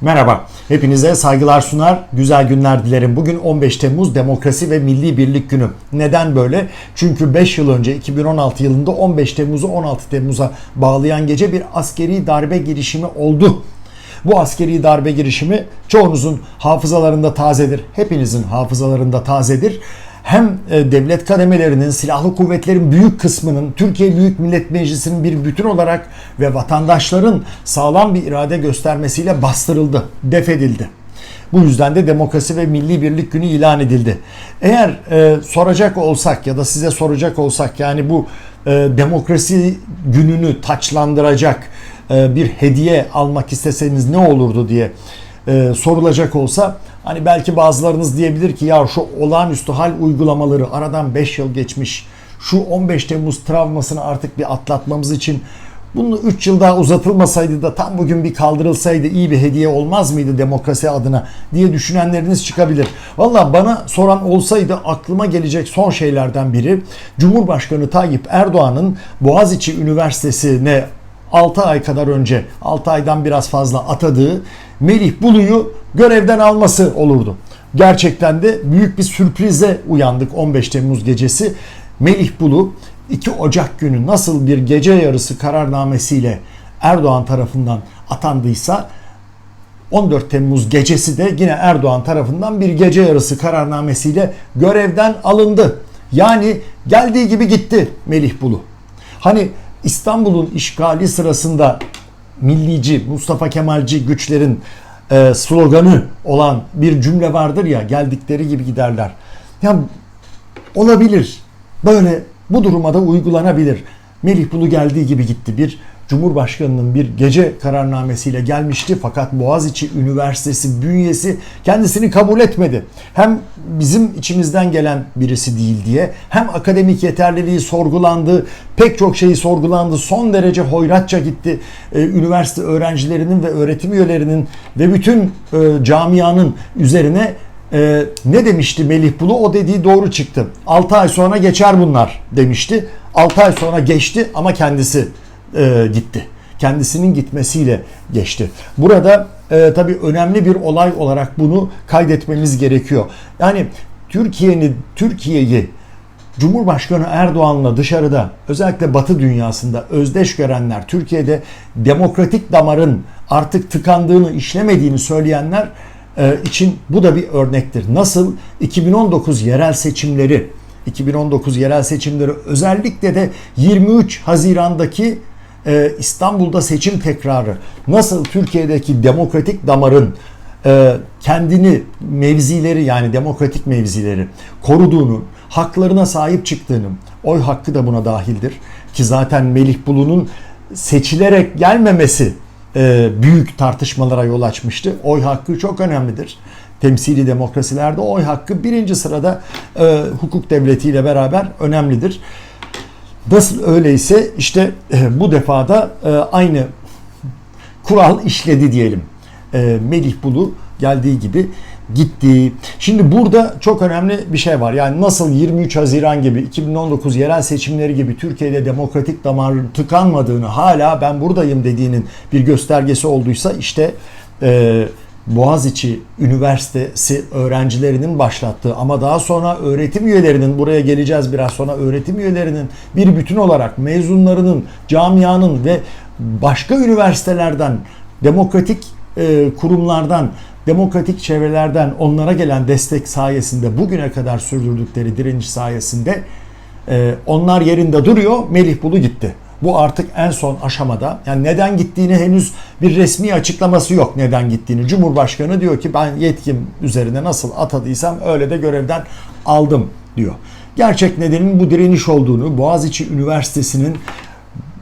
Merhaba, hepinize saygılar sunar, güzel günler dilerim. Bugün 15 Temmuz Demokrasi ve Milli Birlik Günü. Neden böyle? Çünkü 5 yıl önce 2016 yılında 15 Temmuz'u 16 Temmuz'a bağlayan gece bir askeri darbe girişimi oldu. Bu askeri darbe girişimi çoğunuzun hafızalarında tazedir. Hepinizin hafızalarında tazedir hem e, devlet kademelerinin, silahlı kuvvetlerin büyük kısmının Türkiye Büyük Millet Meclisi'nin bir bütün olarak ve vatandaşların sağlam bir irade göstermesiyle bastırıldı, defedildi. Bu yüzden de Demokrasi ve Milli Birlik Günü ilan edildi. Eğer e, soracak olsak ya da size soracak olsak yani bu e, demokrasi gününü taçlandıracak e, bir hediye almak isteseniz ne olurdu diye e, sorulacak olsa hani belki bazılarınız diyebilir ki ya şu olağanüstü hal uygulamaları aradan 5 yıl geçmiş şu 15 Temmuz travmasını artık bir atlatmamız için bunu 3 yıl daha uzatılmasaydı da tam bugün bir kaldırılsaydı iyi bir hediye olmaz mıydı demokrasi adına diye düşünenleriniz çıkabilir. Valla bana soran olsaydı aklıma gelecek son şeylerden biri Cumhurbaşkanı Tayyip Erdoğan'ın Boğaziçi Üniversitesi'ne 6 ay kadar önce 6 aydan biraz fazla atadığı Melih Bulu'yu görevden alması olurdu. Gerçekten de büyük bir sürprize uyandık 15 Temmuz gecesi. Melih Bulu 2 Ocak günü nasıl bir gece yarısı kararnamesiyle Erdoğan tarafından atandıysa 14 Temmuz gecesi de yine Erdoğan tarafından bir gece yarısı kararnamesiyle görevden alındı. Yani geldiği gibi gitti Melih Bulu. Hani İstanbul'un işgali sırasında millici, Mustafa Kemalci güçlerin e, sloganı olan bir cümle vardır ya geldikleri gibi giderler. Ya olabilir. Böyle bu duruma da uygulanabilir. Melih Bulu geldiği gibi gitti. Bir Cumhurbaşkanının bir gece kararnamesiyle gelmişti fakat Boğaziçi Üniversitesi bünyesi kendisini kabul etmedi. Hem bizim içimizden gelen birisi değil diye hem akademik yeterliliği sorgulandı, pek çok şeyi sorgulandı, son derece hoyratça gitti. Ee, üniversite öğrencilerinin ve öğretim üyelerinin ve bütün e, camianın üzerine e, ne demişti Melih Bulu? O dediği doğru çıktı. 6 ay sonra geçer bunlar demişti. 6 ay sonra geçti ama kendisi e, gitti. Kendisinin gitmesiyle geçti. Burada e, tabii önemli bir olay olarak bunu kaydetmemiz gerekiyor. Yani Türkiye'nin Türkiye'yi Cumhurbaşkanı Erdoğan'la dışarıda özellikle Batı dünyasında özdeş görenler, Türkiye'de demokratik damarın artık tıkandığını, işlemediğini söyleyenler e, için bu da bir örnektir. Nasıl 2019 yerel seçimleri 2019 yerel seçimleri özellikle de 23 Haziran'daki e, İstanbul'da seçim tekrarı nasıl Türkiye'deki demokratik damarın e, kendini mevzileri yani demokratik mevzileri koruduğunu, haklarına sahip çıktığını, oy hakkı da buna dahildir ki zaten Melih Bulu'nun seçilerek gelmemesi e, büyük tartışmalara yol açmıştı. Oy hakkı çok önemlidir. Temsili demokrasilerde oy hakkı birinci sırada e, hukuk devletiyle beraber önemlidir. Nasıl öyleyse işte e, bu defada e, aynı kural işledi diyelim. E, Melih Bulu geldiği gibi gitti. Şimdi burada çok önemli bir şey var. Yani nasıl 23 Haziran gibi 2019 yerel seçimleri gibi Türkiye'de demokratik damarın tıkanmadığını hala ben buradayım dediğinin bir göstergesi olduysa işte e, Boğaziçi Üniversitesi öğrencilerinin başlattığı ama daha sonra öğretim üyelerinin buraya geleceğiz biraz sonra öğretim üyelerinin bir bütün olarak mezunlarının, camianın ve başka üniversitelerden, demokratik e, kurumlardan, demokratik çevrelerden onlara gelen destek sayesinde bugüne kadar sürdürdükleri direnç sayesinde e, onlar yerinde duruyor. Melih Bulu gitti. Bu artık en son aşamada. Yani neden gittiğini henüz bir resmi açıklaması yok neden gittiğini. Cumhurbaşkanı diyor ki ben yetkim üzerine nasıl atadıysam öyle de görevden aldım diyor. Gerçek nedenin bu direniş olduğunu, Boğaziçi Üniversitesi'nin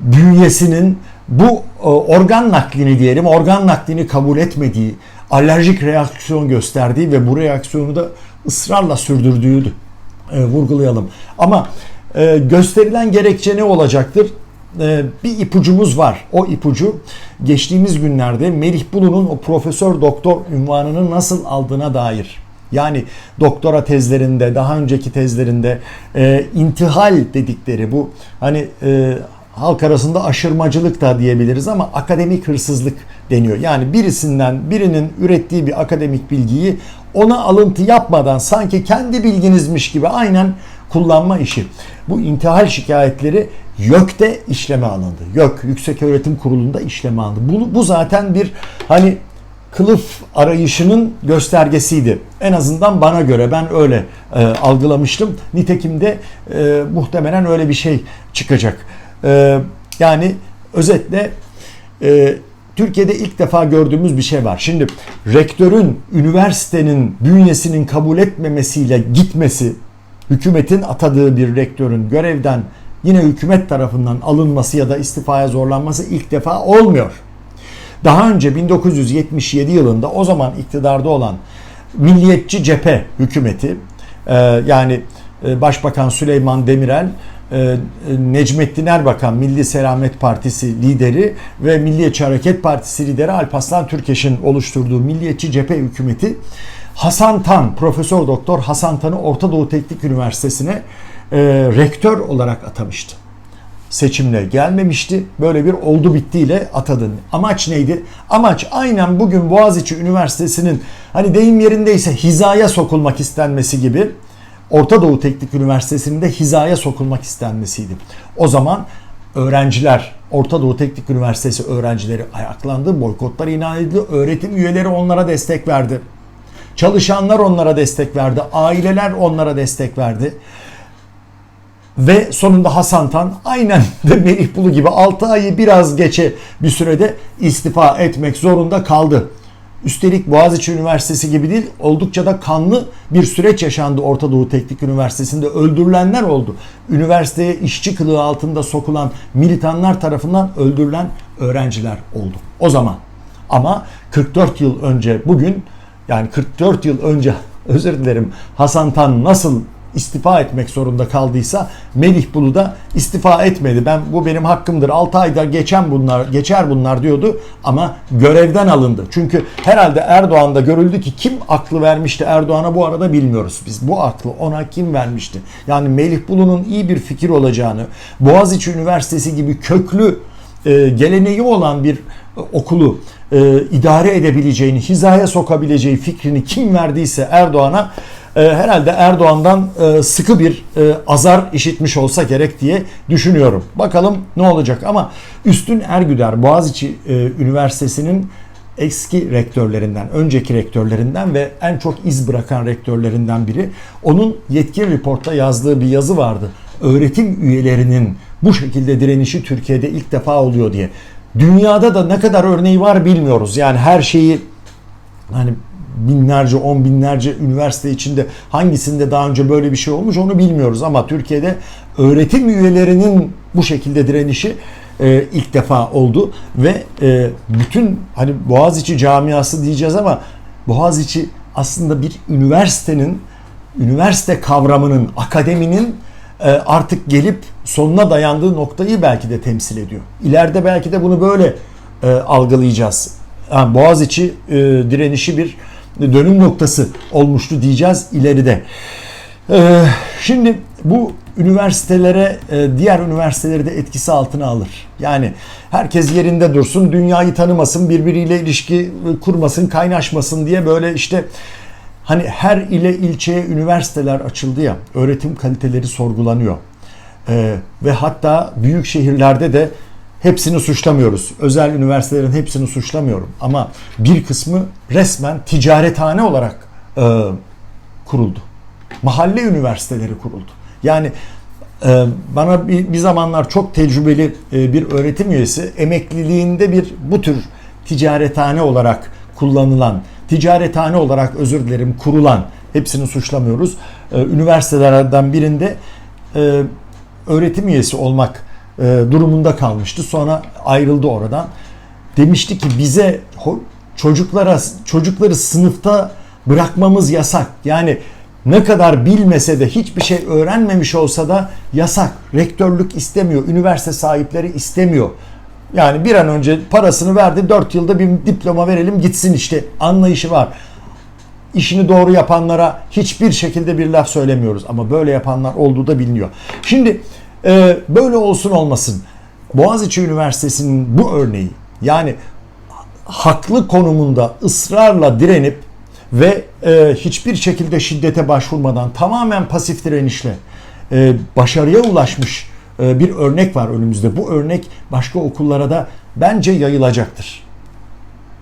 bünyesinin bu e, organ naklini diyelim, organ naklini kabul etmediği, alerjik reaksiyon gösterdiği ve bu reaksiyonu da ısrarla sürdürdüğü e, vurgulayalım. Ama e, gösterilen gerekçe ne olacaktır? E, bir ipucumuz var. O ipucu geçtiğimiz günlerde Melih Bulu'nun o profesör doktor ünvanını nasıl aldığına dair. Yani doktora tezlerinde, daha önceki tezlerinde e, intihal dedikleri bu hani e, halk arasında aşırmacılık da diyebiliriz ama akademik hırsızlık deniyor. Yani birisinden birinin ürettiği bir akademik bilgiyi ona alıntı yapmadan sanki kendi bilginizmiş gibi aynen kullanma işi. Bu intihal şikayetleri YÖK'te işleme alındı. YÖK Yüksek Öğretim Kurulu'nda işleme alındı. Bu, bu zaten bir hani kılıf arayışının göstergesiydi. En azından bana göre ben öyle e, algılamıştım. Nitekim de e, muhtemelen öyle bir şey çıkacak. E, yani özetle e, Türkiye'de ilk defa gördüğümüz bir şey var. Şimdi rektörün üniversitenin bünyesinin kabul etmemesiyle gitmesi, hükümetin atadığı bir rektörün görevden yine hükümet tarafından alınması ya da istifaya zorlanması ilk defa olmuyor. Daha önce 1977 yılında o zaman iktidarda olan Milliyetçi Cephe hükümeti e, yani e, Başbakan Süleyman Demirel, e, Necmettin Erbakan Milli Selamet Partisi lideri ve Milliyetçi Hareket Partisi lideri Alparslan Türkeş'in oluşturduğu Milliyetçi Cephe hükümeti Hasan Tan, Profesör Doktor Hasan Tan'ı Orta Doğu Teknik Üniversitesi'ne rektör olarak atamıştı seçimle gelmemişti. Böyle bir oldu bittiyle atadın. Amaç neydi? Amaç aynen bugün Boğaziçi Üniversitesi'nin hani deyim yerindeyse hizaya sokulmak istenmesi gibi Orta Doğu Teknik Üniversitesi'nin de hizaya sokulmak istenmesiydi. O zaman öğrenciler, Orta Doğu Teknik Üniversitesi öğrencileri ayaklandı, boykotlar ilan edildi, öğretim üyeleri onlara destek verdi. Çalışanlar onlara destek verdi, aileler onlara destek verdi. Ve sonunda Hasan Tan aynen de Melih Bulu gibi 6 ayı biraz geçe bir sürede istifa etmek zorunda kaldı. Üstelik Boğaziçi Üniversitesi gibi değil oldukça da kanlı bir süreç yaşandı Orta Doğu Teknik Üniversitesi'nde öldürülenler oldu. Üniversiteye işçi kılığı altında sokulan militanlar tarafından öldürülen öğrenciler oldu. O zaman ama 44 yıl önce bugün yani 44 yıl önce özür dilerim Hasan Tan nasıl istifa etmek zorunda kaldıysa Melih Bulu da istifa etmedi. Ben bu benim hakkımdır. 6 ayda geçen bunlar geçer bunlar diyordu ama görevden alındı. Çünkü herhalde Erdoğan'da görüldü ki kim aklı vermişti Erdoğan'a bu arada bilmiyoruz biz. Bu aklı ona kim vermişti? Yani Melih Bulu'nun iyi bir fikir olacağını, Boğaziçi Üniversitesi gibi köklü e, geleneği olan bir e, okulu e, idare edebileceğini, hizaya sokabileceği fikrini kim verdiyse Erdoğan'a herhalde Erdoğan'dan e, sıkı bir e, azar işitmiş olsa gerek diye düşünüyorum. Bakalım ne olacak ama Üstün Ergüder Boğaziçi e, Üniversitesi'nin eski rektörlerinden, önceki rektörlerinden ve en çok iz bırakan rektörlerinden biri. Onun yetkin reportta yazdığı bir yazı vardı. Öğretim üyelerinin bu şekilde direnişi Türkiye'de ilk defa oluyor diye. Dünyada da ne kadar örneği var bilmiyoruz. Yani her şeyi hani binlerce, on binlerce üniversite içinde hangisinde daha önce böyle bir şey olmuş onu bilmiyoruz. Ama Türkiye'de öğretim üyelerinin bu şekilde direnişi e, ilk defa oldu ve e, bütün hani Boğaziçi camiası diyeceğiz ama Boğaziçi aslında bir üniversitenin, üniversite kavramının, akademinin e, artık gelip sonuna dayandığı noktayı belki de temsil ediyor. İleride belki de bunu böyle e, algılayacağız. Yani Boğaziçi e, direnişi bir dönüm noktası olmuştu diyeceğiz ileride. Ee, şimdi bu üniversitelere e, diğer üniversiteleri de etkisi altına alır. Yani herkes yerinde dursun, dünyayı tanımasın, birbiriyle ilişki kurmasın, kaynaşmasın diye böyle işte hani her ile ilçeye üniversiteler açıldı ya, öğretim kaliteleri sorgulanıyor. Ee, ve hatta büyük şehirlerde de Hepsini suçlamıyoruz. Özel üniversitelerin hepsini suçlamıyorum. Ama bir kısmı resmen ticarethane olarak e, kuruldu. Mahalle üniversiteleri kuruldu. Yani e, bana bir, bir zamanlar çok tecrübeli e, bir öğretim üyesi emekliliğinde bir bu tür ticarethane olarak kullanılan, ticarethane olarak özür dilerim kurulan, hepsini suçlamıyoruz. E, üniversitelerden birinde e, öğretim üyesi olmak e, durumunda kalmıştı. Sonra ayrıldı oradan. Demişti ki bize çocuklara çocukları sınıfta bırakmamız yasak. Yani ne kadar bilmese de hiçbir şey öğrenmemiş olsa da yasak. Rektörlük istemiyor. Üniversite sahipleri istemiyor. Yani bir an önce parasını verdi. 4 yılda bir diploma verelim gitsin işte. Anlayışı var. İşini doğru yapanlara hiçbir şekilde bir laf söylemiyoruz. Ama böyle yapanlar olduğu da biliniyor. Şimdi ee, böyle olsun olmasın. Boğaziçi Üniversitesi'nin bu örneği yani haklı konumunda ısrarla direnip ve e, hiçbir şekilde şiddete başvurmadan tamamen pasif direnişle e, başarıya ulaşmış e, bir örnek var önümüzde. Bu örnek başka okullara da bence yayılacaktır.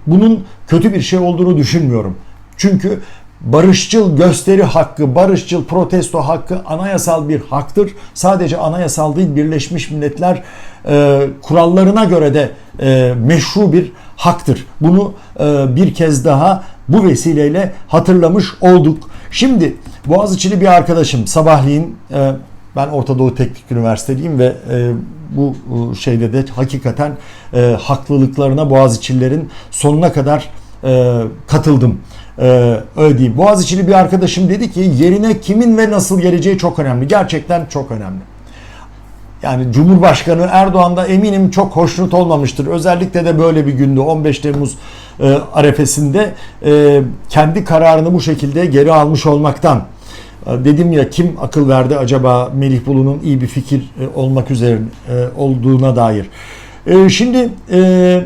Bunun kötü bir şey olduğunu düşünmüyorum. Çünkü barışçıl gösteri hakkı, barışçıl protesto hakkı anayasal bir haktır. Sadece anayasal değil Birleşmiş Milletler e, kurallarına göre de e, meşru bir haktır. Bunu e, bir kez daha bu vesileyle hatırlamış olduk. Şimdi Boğaziçi'li bir arkadaşım sabahleyin e, ben Orta Doğu Teknik Üniversiteliyim ve e, bu e, şeyde de hakikaten e, haklılıklarına Boğaziçi'lilerin sonuna kadar e, katıldım. E, öyle diyeyim. Boğaziçi'li bir arkadaşım dedi ki yerine kimin ve nasıl geleceği çok önemli. Gerçekten çok önemli. Yani Cumhurbaşkanı Erdoğan da eminim çok hoşnut olmamıştır. Özellikle de böyle bir günde 15 Temmuz e, arefesinde e, kendi kararını bu şekilde geri almış olmaktan. E, dedim ya kim akıl verdi acaba Melih Bulu'nun iyi bir fikir e, olmak üzere e, olduğuna dair. E, şimdi e,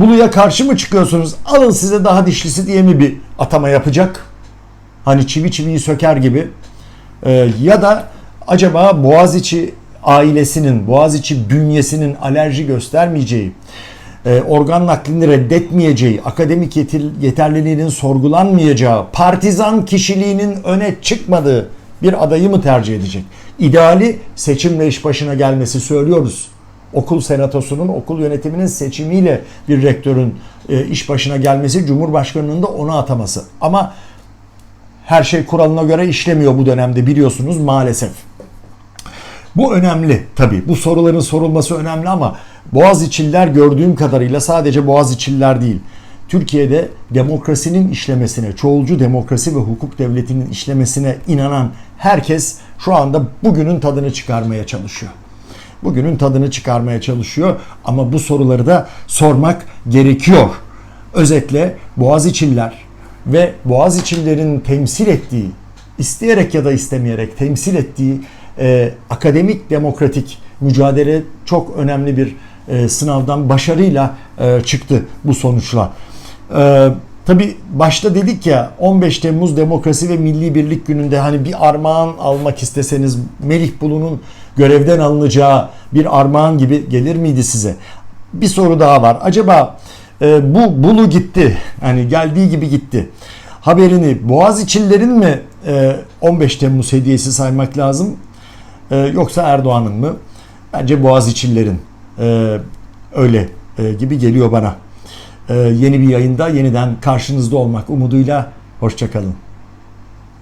Bulu'ya karşı mı çıkıyorsunuz? Alın size daha dişlisi diye mi bir atama yapacak? Hani çivi çiviyi söker gibi. E, ya da acaba Boğaziçi ailesinin, Boğaziçi bünyesinin alerji göstermeyeceği, e, organ naklini reddetmeyeceği, akademik yeter- yeterliliğinin sorgulanmayacağı, partizan kişiliğinin öne çıkmadığı bir adayı mı tercih edecek? İdeali seçimle iş başına gelmesi söylüyoruz. Okul senatosunun, okul yönetiminin seçimiyle bir rektörün e, iş başına gelmesi, Cumhurbaşkanının da onu ataması. Ama her şey kuralına göre işlemiyor bu dönemde biliyorsunuz maalesef. Bu önemli tabii. Bu soruların sorulması önemli ama Boğaziçi'liler gördüğüm kadarıyla sadece Boğaziçi'liler değil. Türkiye'de demokrasinin işlemesine, çoğulcu demokrasi ve hukuk devletinin işlemesine inanan herkes şu anda bugünün tadını çıkarmaya çalışıyor. Bugünün tadını çıkarmaya çalışıyor ama bu soruları da sormak gerekiyor. Özetle Boğaziçi'liler ve Boğaziçi'lilerin temsil ettiği, isteyerek ya da istemeyerek temsil ettiği e, akademik demokratik mücadele çok önemli bir e, sınavdan başarıyla e, çıktı bu sonuçla. E, Tabi başta dedik ya 15 Temmuz Demokrasi ve Milli Birlik Günü'nde hani bir armağan almak isteseniz Melih Bulu'nun görevden alınacağı bir armağan gibi gelir miydi size? Bir soru daha var. Acaba e, bu Bulu gitti. Hani geldiği gibi gitti. Haberini Boğaziçi'lilerin mi e, 15 Temmuz hediyesi saymak lazım? E, yoksa Erdoğan'ın mı? Bence Boğaziçi'lilerin. E, öyle e, gibi geliyor bana. E, yeni bir yayında yeniden karşınızda olmak umuduyla hoşçakalın.